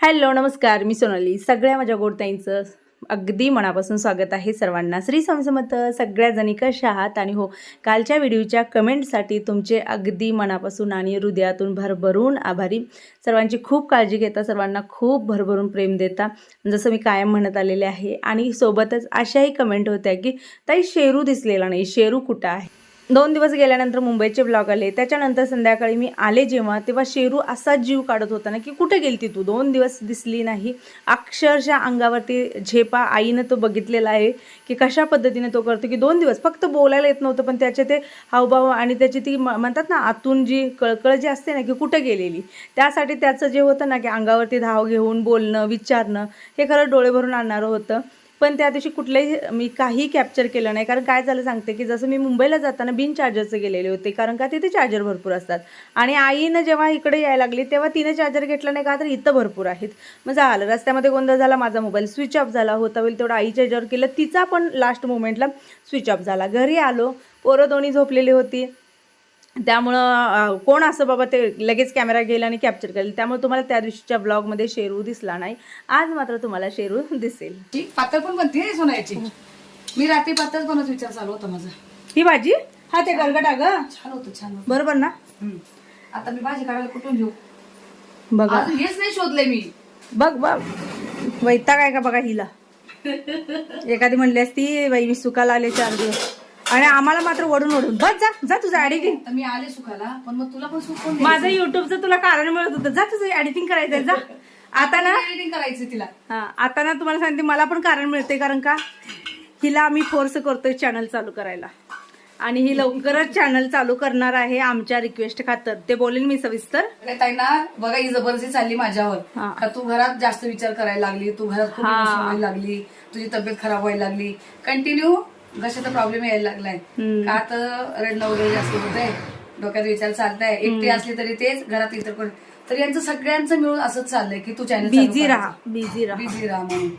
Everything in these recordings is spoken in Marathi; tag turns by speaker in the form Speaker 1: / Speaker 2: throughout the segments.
Speaker 1: हॅलो नमस्कार. मी सोनाली. सगळ्या माझ्या गोडताईंचं अगदी मनापासून स्वागत आहे सर्वांना. श्री समसमत सगळ्याजणी सगळ्या जणी कशा आहात? आणि हो कालच्या व्हिडिओच्या कमेंटसाठी तुमचे अगदी मनापासून आणि हृदयातून भरभरून आभारी. सर्वांची खूप काळजी घेता सर्वांना खूप भरभरून प्रेम देता. जसं मी कायम म्हणत आलेले आहे. आणि सोबतच अशाही कमेंट होत्या की ताई शेरू दिसलेला नाही. शेरू कुठं आहे? दोन दिवस गेल्यानंतर मुंबईचे ब्लॉग आले. त्याच्यानंतर संध्याकाळी मी आले जेव्हा तेव्हा शेरू असा जीव काढत होता ना की कुठे गेलती तू? दोन दिवस दिसली नाही. अक्षरशः अंगावरती झेपा आईनं तो बघितलेला आहे की कशा पद्धतीने तो करतो की दोन दिवस फक्त बोलायला येत नव्हतं पण त्याचे ते हावभाव आणि त्याची ती म- म्हणतात ना आतून जी कळकळ जी असते ना की कुठे गेलेली. त्यासाठी त्याचं जे होतं ना की अंगावरती धाव घेऊन बोलणं विचारणं हे खरं डोळे भरून आणणारं होतं. पण त्या दिवशी कुठलंही मी काही कॅप्चर केलं नाही. कारण काय झालं सांगते की जसं मी मुंबईला जाताना बिन चार्जरचं गेलेले होते. कारण का तिथे चार्जर भरपूर असतात. आणि आईनं जेव्हा इकडे यायला लागली तेव्हा तिने चार्जर घेतला नाही का? तर इथं भरपूर आहेत. मग झालं रस्त्यामध्ये गोंधळ झाला माझा मोबाईल स्विच ऑफ झाला. होता होईल तेवढा आईच्या याच्यावर केलं. तिचा पण लास्ट मोमेंटला स्विच ऑफ झाला. घरी आलो पोरं दोन्ही झोपलेली होती. त्यामुळं कोण असं बाबा ते लगेच कॅमेरा गेला आणि कॅप्चर केलं त्यामुळे तुम्हाला त्या दिवशीच्या ब्लॉगमध्ये शेरू दिसला नाही. आज मात्र तुम्हाला शेरू दिसेल.
Speaker 2: पातळ पण बनते सोनायची. मी रात्री पातळ बनवत विचार चालू होता माझा.
Speaker 1: ही भाजी? हा ते गरगटा ग
Speaker 2: छान होतं छान
Speaker 1: बरोबर ना.
Speaker 2: आता मी भाजी काढायला कुठून घेऊ?
Speaker 1: बघा.
Speaker 2: हेच नाही शोधलंय मी.
Speaker 1: बघ बघ. वैताग आहे का बघा हिला? एखादी म्हणली असती बाई मी सुकाला आले चार दिवस. आणि आम्हाला मात्र वडून वडून. बस जा जा तुझं एडिटिंग
Speaker 2: तर मी आले सुखाला पण मग तुला पण सुख कोण
Speaker 1: माझं युट्यूबचं तुला कारण मिळत होतं. जा तुझं एडिटिंग करायचं जा. आता ना
Speaker 2: एडिटिंग करायची तिला.
Speaker 1: हा आता ना तुम्हाला सांगते मला पण कारण मिळते कारण का? हिला आम्ही फोर्स करतोय चॅनल चालू करायला. आणि ही लवकरच चॅनल चालू करणार आहे आमच्या रिक्वेस्ट खातर. ते बोलेन मी सविस्तर.
Speaker 2: अरे ताई ना बघा ही जबरदस्ती चालली माझ्यावर.
Speaker 1: हा.
Speaker 2: का तू घरात जास्त विचार करायला लागली तू घरात खूप
Speaker 1: हा.
Speaker 2: emotional व्हायला लागली तुझी तब्येत खराब व्हायला लागली. कंटिन्यू घशाचा प्रॉब्लेम यायला लागलाय. का तर रडणं वगैरे जास्त होत आहे डोक्यात विचार चालताय. एकटी असली तरी तेच घरात इतर कोण तर यांचं सगळ्यांचं मिळून असंच चाललंय की तू चॅनल
Speaker 1: बिझी राहा. बिझी राहा.
Speaker 2: बिझी राहा म्हणून.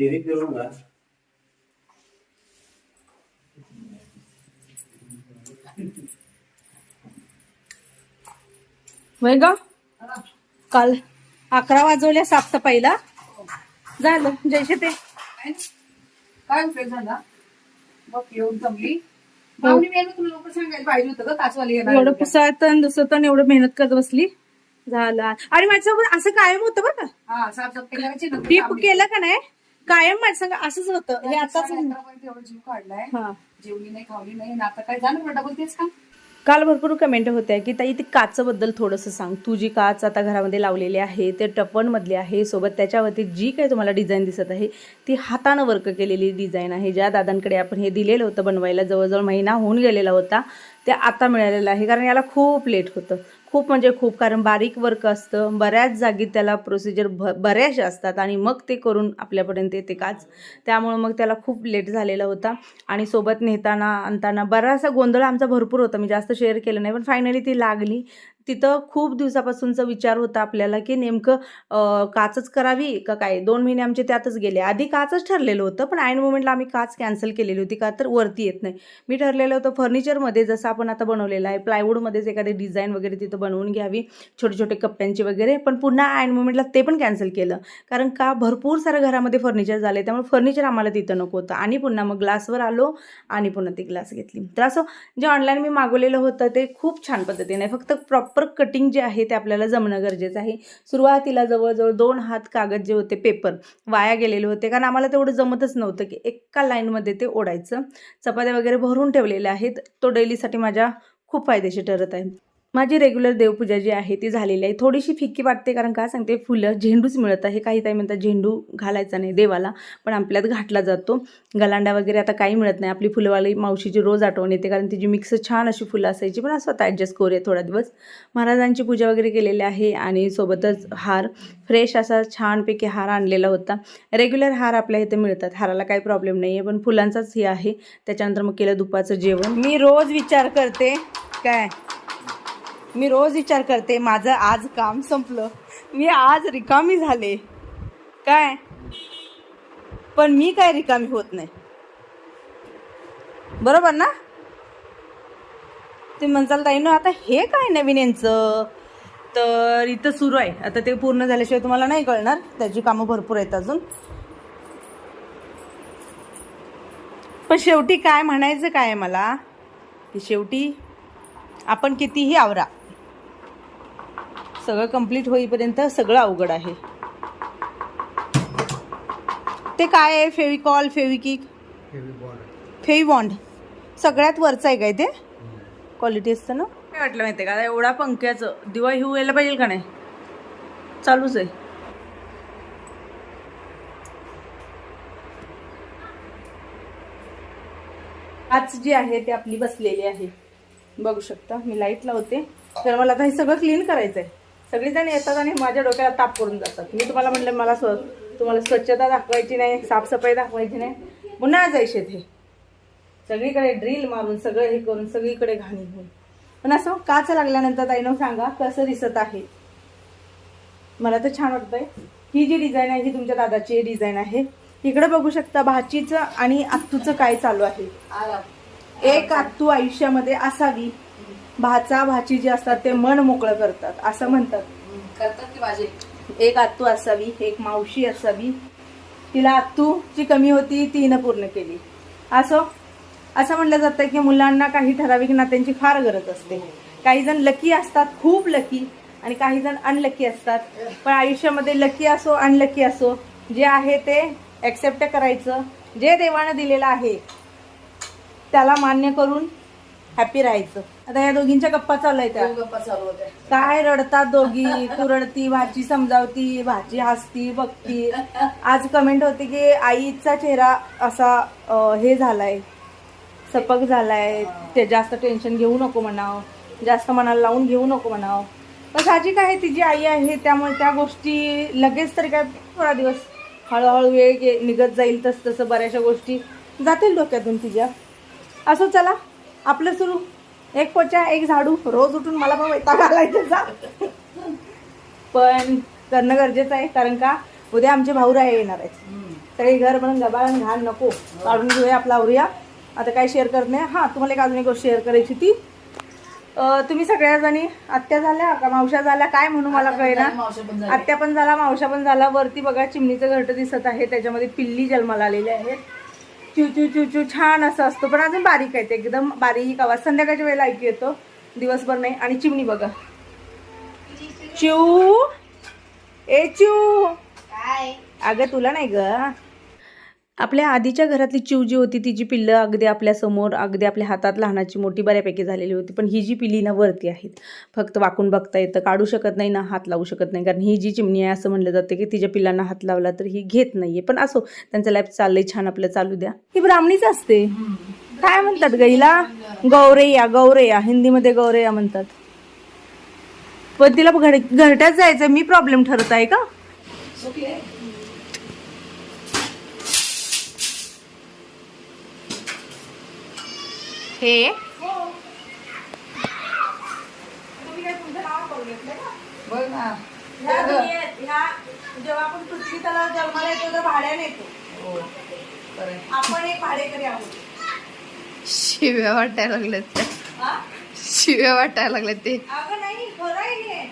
Speaker 3: स्टेरिंग करूंगा
Speaker 1: वय ग काल अकरा वाजवल्या साफसफाईला. झालं. जैसे ते
Speaker 2: काय उपयोग झाला? मग येऊन जमली. पाहुणे मेनू तुला लोक सांगायला पाहिजे होतं का काचवाली येणार
Speaker 1: एवढं
Speaker 2: होत्या.
Speaker 1: दुसरं एवढं मेहनत करत बसली. झालं. आणि माझ्यासोबत असं कायम होतं बरं का?
Speaker 2: हा साफसफाई करायची ना
Speaker 1: टीप केलं का नाही? कायम माझ्या संग असंच होतं. हे आताच
Speaker 2: एवढं जीव काढलाय.
Speaker 1: हा.
Speaker 2: जेवली नाही खावली नाही आणि आता काय झालं? डबल तेच का
Speaker 1: काल भरपूर कमेंट होत्या की ताई ती काचबद्दल थोडंसं सांग. तू जी काच आता घरामध्ये लावलेली आहे ते टपणमधली आहे सोबत त्याच्यावरती जी काही तुम्हाला डिझाईन दिसत आहे ती हातानं वर्क केलेली डिझाईन आहे. ज्या दादांकडे आपण हे दिलेलं होतं बनवायला जवळजवळ महिना होऊन गेलेला होता ते आता मिळालेलं आहे. कारण याला खूप लेट होतं. खूप म्हणजे खूप कारण बारीक वर्क असतं बऱ्याच जागी त्याला प्रोसिजर भ बऱ्याचशा असतात आणि मग ते करून आपल्यापर्यंत येते काच. त्यामुळं मग त्याला खूप लेट झालेला होता आणि सोबत नेताना आणताना बराचसा गोंधळ आमचा भरपूर होता. मी जास्त शेअर केलं नाही पण फायनली ती लागली. तिथं खूप दिवसापासूनचा विचार होता आपल्याला की नेमकं काचच करावी का काय? दोन महिने आमचे त्यातच गेले. आधी काचच ठरलेलं होतं पण ऐन मोमेंटला आम्ही काच कॅन्सल केलेली होती का तर वरती येत नाही. मी ठरलेलं होतं फर्निचरमध्ये जसं आपण आता बनवलेलं आहे प्लायवूडमध्येच एखादी डिझाईन वगैरे तिथं बनवून घ्यावी छोटे छोटे कप्प्यांची वगैरे पण पुन्हा ऐन मोमेंटला ते पण कॅन्सल केलं. कारण का? भरपूर सारं घरामध्ये फर्निचर झाले त्यामुळे फर्निचर आम्हाला तिथं नको होतं. आणि पुन्हा मग ग्लासवर आलो आणि पुन्हा ती ग्लास घेतली. तर असं जे ऑनलाईन मी मागवलेलं होतं ते खूप छान पद्धतीने फक्त प्रॉपर कटिंग जे आहे ते आपल्याला जमणं गरजेचं आहे. सुरुवातीला जवळजवळ दोन हात कागद जे होते पेपर वाया गेलेले होते. कारण आम्हाला तेवढं जमतच नव्हतं की एका लाईनमध्ये ते ओढायचं. चपात्या वगैरे भरून ठेवलेल्या आहेत. तो डेलीसाठी माझ्या खूप फायदेशीर ठरत आहे. माझी रेग्युलर देवपूजा जी आहे ती झालेली आहे. थोडीशी फिक्की वाटते कारण का सांगते फुलं झेंडूच मिळत. आहे काही काही म्हणतात झेंडू घालायचा नाही देवाला पण आपल्यात घातला जातो. गलांडा वगैरे आता काही मिळत नाही. आपली फुलवाली मावशीची रोज आठवण येते कारण तिची मिक्स छान अशी फुलं असायची पण असं आता ॲडजस्ट करूया थोडा दिवस. महाराजांची पूजा वगैरे केलेली आहे आणि सोबतच हार फ्रेश असा छानपैकी हार आणलेला होता. रेग्युलर हार आपल्या इथे मिळतात. हाराला काही प्रॉब्लेम नाही आहे पण फुलांचाच हे आहे. त्याच्यानंतर मग केलं दुपारचं जेवण. मी रोज विचार करते. काय? मी रोज विचार करते माझं आज काम संपलं. मी आज रिकामी झाले. काय? पण मी काय रिकामी होत नाही. बरोबर ना? ते म्हणचाल ताई ना आता हे काय नवीन यांचं? तर इथं सुरू आहे. आता ते पूर्ण झाल्याशिवाय तुम्हाला नाही कळणार. त्याची कामं भरपूर आहेत अजून. पण शेवटी काय म्हणायचं काय आहे मला? की शेवटी आपण कितीही आवरा. सगळं कंप्लीट होईपर्यंत सगळं अवघड आहे. ते काय आहे? फेविकॉल फेविकिक फेविबॉन्ड सगळ्यात वरचं आहे काय ते? क्वालिटी असतं ना? काय वाटलं माहिती का? एवढा पंख्याचं दिवा हिऊ यायला पाहिजे का नाही? चालूच आहे. आज जी आहे ती आपली बसलेली आहे. बघू शकता मी लाइट लावते. तर मला आता हे सगळं क्लीन करायचं आहे सगळेजण येतात आणि माझ्या डोक्याला ताप करून जातात. मी तुम्हाला म्हटलं मला स्व तुम्हाला स्वच्छता दाखवायची नाही साफसफाई दाखवायची नाही. पुन्हा जायचे हे सगळीकडे ड्रिल मारून सगळं हे करून सगळीकडे घाणी होऊन पण असं काच लागल्यानंतर ताईनं सांगा कसं दिसत आहे. मला तर छान वाटतंय. ही जी डिझाईन आहे ही तुमच्या दादाची डिझाईन आहे. इकडे बघू शकता भाचीचं आणि आत्तूचं काय चालू आहे. एक आत्तू आयुष्यामध्ये असावी. भाचा भाची जे असतात ते मन मोकळं करतात. असं म्हणतात.
Speaker 2: करतात की माझे?
Speaker 1: एक आत्तू असावी एक मावशी असावी. तिला आत्तूची कमी होती ती हिनं पूर्ण केली. असं? असं म्हणलं जातं की मुलांना काही ठराविक नात्यांची फार गरज असते. काही जण लकी असतात खूप लकी आणि काही जण अनलकी असतात. पण आयुष्यामध्ये लकी असो अनलकी असो जे आहे ते ॲक्सेप्ट करायचं. जे देवानं दिलेलं आहे त्याला मान्य करून हॅपी राहायचं. आता या दोघींच्या गप्पा चालू आहेत त्या.
Speaker 2: खूप गप्पा चालू होत्या.
Speaker 1: काय रडतात दोघी? तू रडती भाची समजावती भाची हसती बघती. आज कमेंट होती की आईचा चेहरा असा अं, हे झालाय. सपक झालाय. ते जास्त टेन्शन घेऊ नको म्हणाव. जास्त मनाला लावून घेऊ नको म्हणाव. पण साहजिक आहे तिची आई आहे त्यामुळे त्या गोष्टी लगेच तरी काय थोडा दिवस हळूहळू वेळ गे- निघत जाईल तस तसं बऱ्याचशा गोष्टी जातील डोक्यातून तिच्या. असो चला. आपलं सुरू. एक पोचा एक झाडू. रोज उठून मला पण वैताग आलाय त्याचा. पण करणं गरजेचं आहे कारण का उद्या आमचे भाऊराये येणार आहेत. सगळे घर बनून गबाळण घाण नको. काढून घेऊया आपला आवरूया आता काय शेअर करत नाही. हां तुम्हाला एक अजून एक गोष्ट शेअर करायची ती तुम्ही सगळ्या जणी आत्या झाल्या का मावश्या झाल्या? काय म्हणू मला कळेना.
Speaker 2: मावशी.
Speaker 1: आत्या पण झाला मावशा पण झाला वरती बघा चिमणीचं घरटं दिसत आहे. त्याच्यामध्ये पिल्ली जन्माला आलेले आहेत चू चू चू चू छान असं असतो. पण अजून बारीक आहे ते एकदम बारीक. आवाज संध्याकाळच्या वेळेला ऐकू येतो. दिवसभर नाही. आणि चिमणी बघा. चू ए चू अगं तुला नाही ग. आपल्या आधीच्या घरातली चिव जी होती तिची पिल्लं अगदी आपल्यासमोर अगदी आपल्या हातात लहानाची मोठी बऱ्यापैकी झालेली होती. पण ही जी पिल्ली ना वरती आहेत फक्त वाकून बघता येतं काढू शकत नाही ना हात लावू शकत नाही. कारण ही जी चिमणी आहे असं म्हणलं जातं की तिच्या पिल्लांना हात लावला तर ही घेत नाहीये. पण असो त्यांचं लाईफ चाललंय छान आपलं चालू द्या. ही ब्राह्मणीच असते. काय म्हणतात गईला गौरैया गौरैया. हिंदीमध्ये गौरैया म्हणतात. पण तिला घर घरट्यात जायचं मी प्रॉब्लेम ठरत आहे का
Speaker 2: सुखी आहे.
Speaker 1: हे
Speaker 2: बघ ना.
Speaker 1: ह्या दुनियेत, ह्या जेव्हा आपण पृथ्वी तलावर जन्माला येतो तर भाड्याने येतो.
Speaker 2: हो खरं आहे.
Speaker 1: आपण एक भाडेकरी आहोत.
Speaker 3: शिव्या वाटायला लागल्यात त्या.
Speaker 1: हा?
Speaker 3: शिव्या वाटायला लागल्यात ते.
Speaker 1: अगं नाही खरं आहे हे.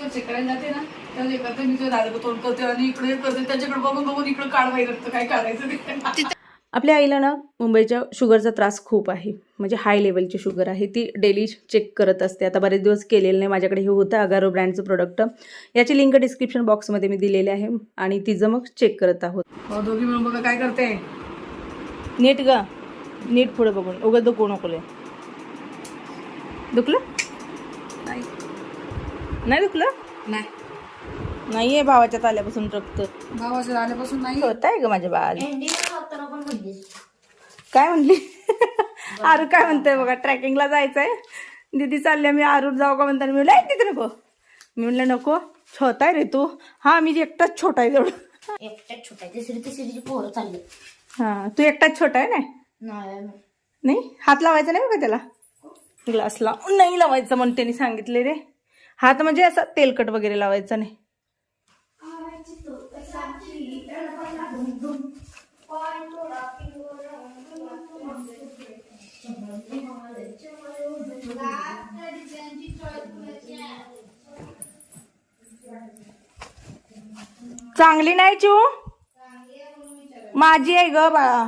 Speaker 2: तू चिकडायला जाते ना मी तुझ्या दादा तोंड करते आणि इकडे हे करते त्याच्याकडे बघून बघून इकडे काढवाय लागतं काय काढायचं ते.
Speaker 1: आपल्या आईला ना मुंबईच्या शुगरचा त्रास खूप आहे. म्हणजे हाय लेवलची शुगर आहे. ती डेली चेक करत असते. आता बरेच दिवस केलेलं नाही. माझ्याकडे हे होतं अगारो ब्रँडचं प्रोडक्ट याची लिंक डिस्क्रिप्शन बॉक्समध्ये मी दिलेली आहे. आणि तिचं मग चेक करत आहोत.
Speaker 2: दोघी मिळून बघा काय करते.
Speaker 1: नीट ग. नीट पुढे बघून. उगाच दुखू नको. दुखलं?
Speaker 2: नाही
Speaker 1: दुखलं?
Speaker 2: नाही.
Speaker 1: नाहीये भावाच्या ताल्यापासून रक्त.
Speaker 2: भावाचं आल्यापासून नाही
Speaker 1: होत आहे ग माझ्या बाल काय म्हणली? आरू काय म्हणते बघा ट्रॅकिंगला जायचंय. दीदी चालल्या मी आरूर जाऊ का म्हणताना मी म्हणलं "ए, तिथे नको. मी म्हणलं नको छोटा आहे रे तू. हा मी एकटाच छोटा आहे तेवढं
Speaker 4: एकट्यात छोटा आहे तिसरी तिसरीची पोरं चालली
Speaker 1: हा तू एकटाच छोटा आहे ना?
Speaker 4: नाही.
Speaker 1: नाही? हात लावायचा नाही बघा त्याला? ग्लासला नाही लावायचं म्हणून त्यांनी सांगितले रे. हात म्हणजे असा तेलकट वगैरे लावायचा नाही. चांगली नाही चू? माझी आहे ग बाळा.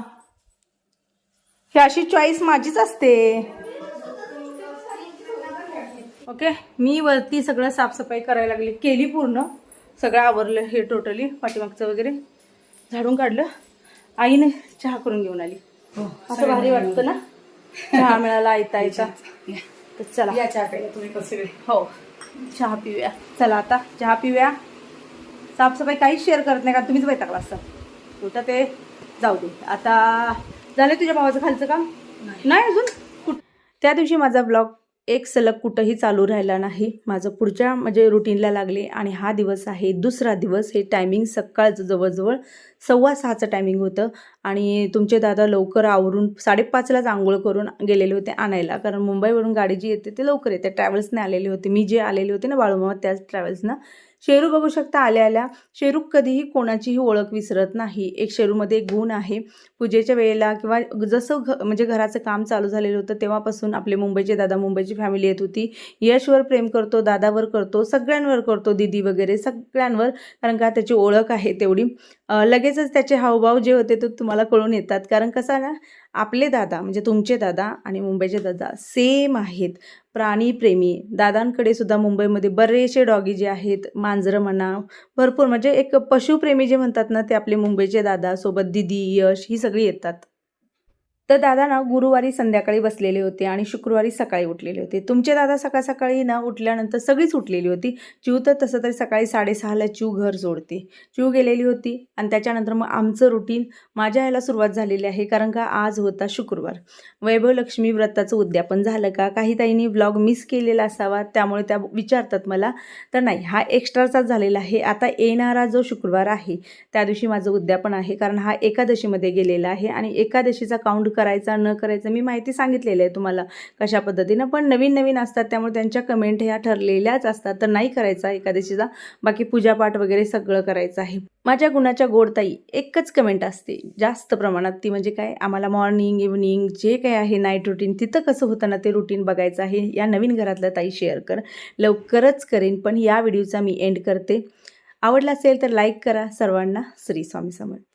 Speaker 1: ही अशी चॉईस माझीच असते. ओके मी वरती सगळं साफसफाई करायला लागली. केली पूर्ण. सगळं आवरलं हे टोटली पाठीमागचं वगैरे. झाडून काढलं. आईने चहा करून घेऊन आली. असं भारी वाटतं ना? चहा मिळाला आयता आयता तर चला.
Speaker 2: या चहा प्यायला तुम्ही
Speaker 1: हो. चहा पिऊया. चला आता चहा पिऊया. साफसफाई काहीच शेअर करत नाही का तुम्हीच वैतागला असता. कुठं ते जाऊ दे. आता झालं तुझ्या भावाचं खालचं काम? नाही. अजून? कुठ? त्या दिवशी माझा ब्लॉग एक सलग कुठंही चालू राहिला नाही. माझं पुढच्या म्हणजे रुटीनला लागले. आणि हा दिवस आहे दुसरा दिवस. हे टायमिंग सकाळचं जवळजवळ सव्वा सहाचं टायमिंग होतं. आणि तुमचे दादा लवकर आवरून साडेपाचलाच आंघोळ करून गेलेले होते आणायला. कारण मुंबईवरून गाडी जी येते ते लवकर येते. ट्रॅव्हल्सने आलेले होते. मी जे आलेले होते ना बाळूमामा त्याच ट्रॅव्हल्सनं. शेरू बघू शकता आल्या आल्या. शेरू कधीही कोणाचीही ओळख विसरत नाही. एक शेरूमध्ये एक गुण आहे. पूजेच्या वेळेला किंवा जसं घ म्हणजे घराचं काम चालू झालेलं होतं तेव्हापासून आपले मुंबईचे दादा मुंबईची फॅमिली येत होती. यशवर प्रेम करतो दादावर करतो सगळ्यांवर करतो दिदी वगैरे सगळ्यांवर. कारण का त्याची ओळख आहे तेवढी. लगेचच त्याचे हावभाव जे होते ते तुम्हाला कळून येतात. कारण कसं ना आपले दादा म्हणजे तुमचे दादा आणि मुंबईचे दादा सेम आहेत. प्राणीप्रेमी दादांकडे सुद्धा मुंबईमध्ये बरेचसे डॉगी जे आहेत मांजरं म्हणा भरपूर. म्हणजे एक पशुप्रेमी जे म्हणतात ना ते आपले मुंबईचे दादा सोबत दिदी यश ही सगळी येतात. तर दादा ना गुरुवारी संध्याकाळी बसलेले होते आणि शुक्रवारी सकाळी उठलेले होते. तुमचे दादा सकाळ सकाळी ना उठल्यानंतर सगळीच उठलेली होती. चिव तर तसं तरी सकाळी साडेसहाला चिव घर सोडते चिव गेलेली होती आणि त्याच्यानंतर मग आमचं रुटीन माझ्या ह्याला सुरुवात झालेली आहे कारण का आज होता शुक्रवार. वैभव लक्ष्मी व्रताचं उद्यापन झालं का? काही ताईंनी ब्लॉग मिस केलेला असावा त्यामुळे त्या विचारतात मला. तर नाही हा एक्स्ट्राचाच झालेला आहे. आता येणारा जो शुक्रवार आहे त्या दिवशी माझं उद्यापन आहे. कारण हा एकादशीमध्ये गेलेला आहे आणि एकादशीचा काउंट करायचा न करायचा मी माहिती सांगितलेली आहे तुम्हाला. कशा पद्धतीनं पण नवीन नवीन असतात त्यामुळे त्यांच्या कमेंट ह्या ठरलेल्याच असतात. तर नाही करायचा एकादशीचा बाकी पूजापाठ वगैरे सगळं करायचं आहे. माझ्या गुणाच्या गोडताई एकच कमेंट असते. जास्त प्रमाणात ती म्हणजे काय आम्हाला मॉर्निंग इव्हनिंग जे काय आहे नाईट रुटीन तिथं कसं होतं ना ते रुटीन बघायचं आहे. या नवीन घरातल्या ताई शेअर कर. लवकरच करेन पण या व्हिडिओचा मी एंड करते. आवडला असेल तर लाईक करा. सर्वांना श्री स्वामी समर्थ.